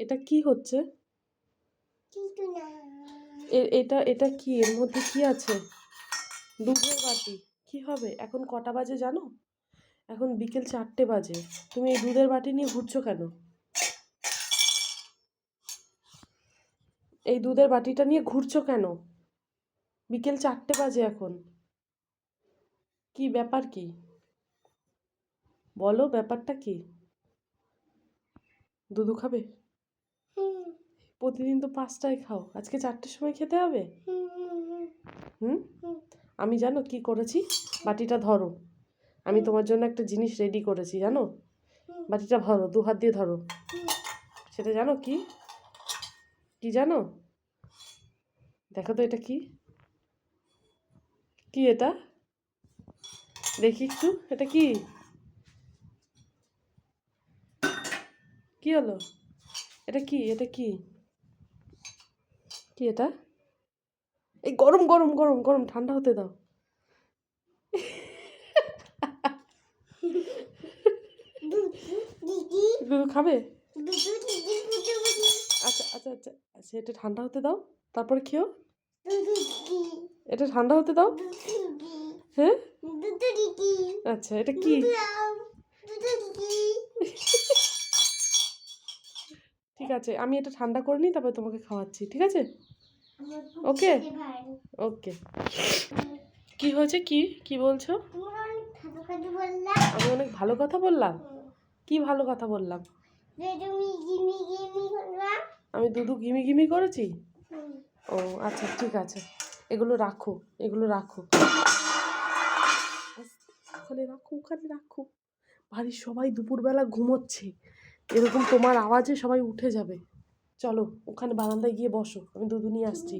এটা কি হচ্ছে? এটা এটা কি? এর মধ্যে কি আছে? দুধের বাটি। কি হবে? এখন কটা বাজে জানো? এখন বিকেল চারটে বাজে। তুমি এই দুধের বাটি নিয়ে ঘুরছো কেন? এই দুধের বাটিটা নিয়ে ঘুরছো কেন? বিকেল চারটে বাজে এখন। কি ব্যাপার কি? বলো ব্যাপারটা কি? দুধু খাবে? প্রতিদিন তো পাঁচটায় খাও। আজকে চারটের সময় খেতে হবে? হুম। আমি জানো কি করেছি? বাটিটা ধরো। আমি তোমার জন্য একটা জিনিস রেডি করেছি, জানো? বাটিটা ধরো, দু হাত দিয়ে ধরো। সেটা জানো কি? কি জানো? দেখো তো এটা কি? কি এটা? দেখি একটু, এটা কি? কি হলো? এটা কি? এটা কি? কি এটা? এই গরম গরম গরম গরম, ঠান্ডা হতে দাও। দুধ খাবে? আচ্ছা আচ্ছা আচ্ছা আচ্ছা এটা ঠান্ডা হতে দাও, তারপরে খেও। এটা ঠান্ডা হতে দাও। হ্যাঁ? আচ্ছা এটা কি? ঠিক আছে আমি এটা ঠান্ডা করে নিই তারপরে তোমাকে খাওয়াচ্ছি ঠিক আছে? ওকে। ওকে? কি হয়েছে? কি? কি বলছো? আমি অনেক ভালো কথা বললাম। কি ভালো কথা বললাম? আমি দুধু গিমি গিমি করেছি? ও আচ্ছা ঠিক আছে। এগুলো রাখো এগুলো রাখো। ওখানে রাখো ওখানে রাখো। বাড়ির সবাই দুপুরবেলা ঘুমোচ্ছে। এরকম তোমার আওয়াজে সবাই উঠে যাবে। চলো, ওখানে বারান্দায় গিয়ে বসো, আমি দুধু নিয়ে আসছি।